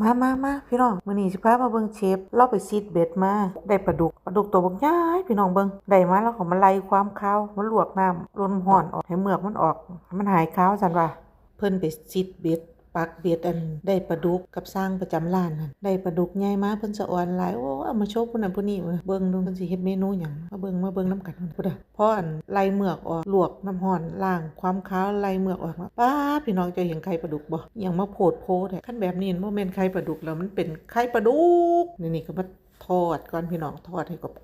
มามามาพี่น้องมื้อนี้สิพามาเบิ่งเชฟเราไปซีดเบ็ดมาได้ปลาดุกปลาดุกตัวบักใหญ่พี่น้องเบิ่งได้มาแล้วขอมาไล่ความคาวมันลวกน้ำร้อนห่อนออกให้เมือกมันออก มันหายคาวซั่นว่าเพิ่นไปซีดเบ็ด ปักเบ็ดอันได้ปลาดุกกับสร้างประจำร้านนั่นได้ปลาดุกใหญ่มาเพิ่นสะออนหลายโอ้เอามาโชว์ผู้นั้นผู้นี้เว้ยเบิ่งดูเพิ่นสิเฮ็ดเมนูหยังมาเบิ่งมาเบิ่งนํกันพุ่นน่ะพออันไล่เมือกออกลวกน้ำร้อนล้างความคาวไล่เมือกออกมาป้าพี่น้องจะเห็นไข่ปลาดุกบ่อิหยังมาโพดโพแท้คันแบบนี้บ่แม่นไข่ปลาดุกแล้วมันเป็นไข่ปลาดุกนี่นี่ก็มาทอดก่อนพี่น้องทอดให้กรอบ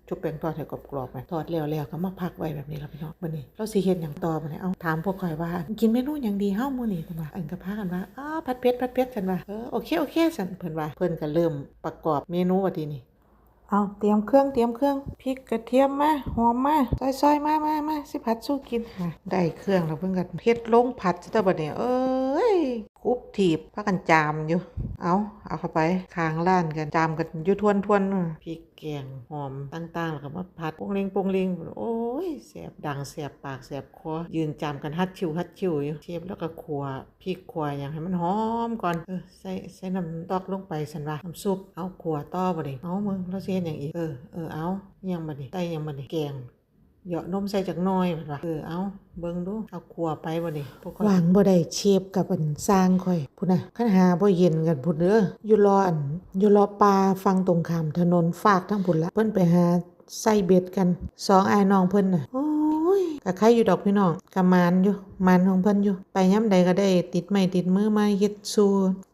ๆชุบแป้งทอดให้กรอบๆไปทอดแล้วแล้วก็มาพักไว้แบบนี้ล่ะพี่น้องมื้อนี้เราสิเฮ็ดหยังต่อบัดนี้เอ้าถามพวกข่อยว่า กินเมนูหยังดีเฮามื้อนี้เพิ่นว่าอันก็พากันว่าอ้าผัดเผ็ดผัดเผ็ดฉันว่าเออโอเคโอเคฉันเพิ่นว่าเพิ่นก็เริ่มประกอบเมนูว่าทีนี้เอาเตรียมเครื่องเตรียมเครื่องพริกกระเทียมมาหอมมาซอยๆมามามาสิผัดสู้กินได้เครื่องแล้วเพิ่งกันเฮ็ดลงผัดซะต่บัดนี้เอ้ย คุบถีบพากันจามอยู่ เอาเอาเข้าไปค้างล้านกันจามกันอยู่ทวนทวนพริกแกงหอมต่างๆแล้วก็มาผัดปงเลงปงเลงโอ้ยแสบดังแสบปากแสบคอยืนจามกันฮัดชิวฮัดชิวอยู่เชฟแล้วก็ขัวพริกขัวอย่างให้มันหอมก่อนเออใส่ใส่น้ำตอกลงไปสันว่าน้ำซุปเอาขัวต่อบ่ดิเอามึงเราสิเฮ็ดหยังอีกเออเออเอายังบ่ดิไตยังบ่ดิแกง เหยาะนมใส่จักน้อยมันว่าเออเอาเบิ่งดูเอาครัวไปบ่นี่วางบ่ได้เชฟกับอันสร้างค่อยพุ่นน่ะคันหาบ่เย็นกันพุ่นเด้ออยู่รออันอยู่รอปลาฟังตรงข้ามถนนฝากทั้งพุ่นละเพิ่นไปหาใส่เบ็ดกันสองอายน้องเพิ่นน่ะโอ้ยก็ใครอยู่ดอกพี่น้องก็มานอยู่มานของเพิ่นอยู่ ไปยาใดก็ได้ติดไม้ติดมือมาเฮ็ดสู่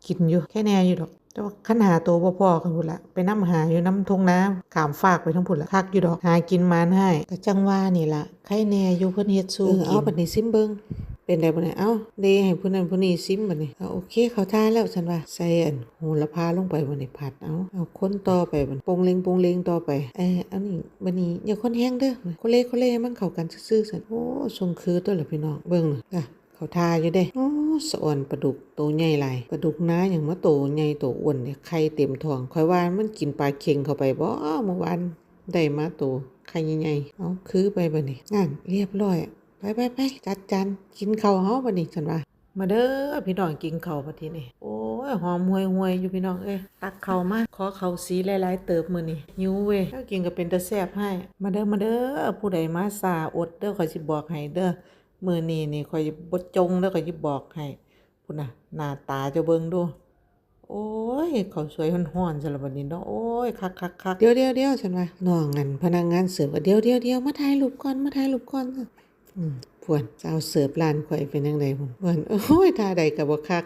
กินอยู่แค่แน่อยู่ดอก แต่ว่าคันหาตัวบ่พอกันพุ่นละไปนํหาอยู่น้ำทงน้ำขามฝากไปทั้งพุ่นละคักอยู่ดอกหากินมานให้ก็จังว่านี่ล่ะใครแน่อยู่เพิ่นเฮ็ดสู้กินเอาบัดนี้ซิมเบิ่งเป็นได้บ่เนี่ยเอ้าเดให้ผู้นั้นผู้นี้ซิมบัดนี้เอาโอเคเขาท่าแล้วฉันว่าใส่อันโหระพาลงไปบัดนี้ผัดเอาเอาคนต่อไปบัดปรุงเลงปรุงเลงต่อไปเอ้อันนี้บัดนี้อย่าคนแห้งเด้อคนเล่คนเล่ให้มันเข้ากันซื่อๆซั่นโอ้ทรงคือตัวละพี่น้องเบิ่งน่ะจ้ะเขาทาอยู่เด้โอ้ สะอ่อนปลาดุกโตใหญ่หลายปลาดุกน้าอย่างมาโตใหญ่โตอ้วนเนี่ยไข่เต็มท้องคอยว่ามันกินปลาเค็งเข้าไปบ่เมื่อวานได้มาโตไข่ใหญ่ๆเอาคือไปบัดนี้งานเรียบร้อยไปไปไปจัดจานกินข้าวเฮาบัดนี้ฉันว่ามาเด้อพี่น้องกินข้าวบัดทีนี้โอ้ยหอมห่วยๆอยู่พี่น้องเอ้ยตักข้าวมาขอข้าวสีหลายๆเติบมื้อนี้หิวเว้ยแล้วกินก็เป็นตาแซ่บให้ มาเด้อมาเด้อผู้ใดมาสาอดเด้อขอยสิบอกให้เด้อ มือนี้นี่คอยบดจงแล้วก็ยิบบอกให้พุ่นน่ะหน้าตาจะเบิ่งดู โอ้ยเขาสวยห่อนๆสำหรับวันนี้เนาะโอ้ยคักคักคักเดี๋ยวเดี๋ยวเดี๋ยวฉันว่าน้องงันพนักงานเสิร์ฟว่าเดี๋ยวเดี๋ยวเดี๋ยวมาถ่ายรูปก่อนมาถ่ายรูปก่อนอืมพวนเจ้าเสิร์ฟร้านข่อยเป็นยังไงพุ่นพวนโอ้ยท่าใดก็บ่คัก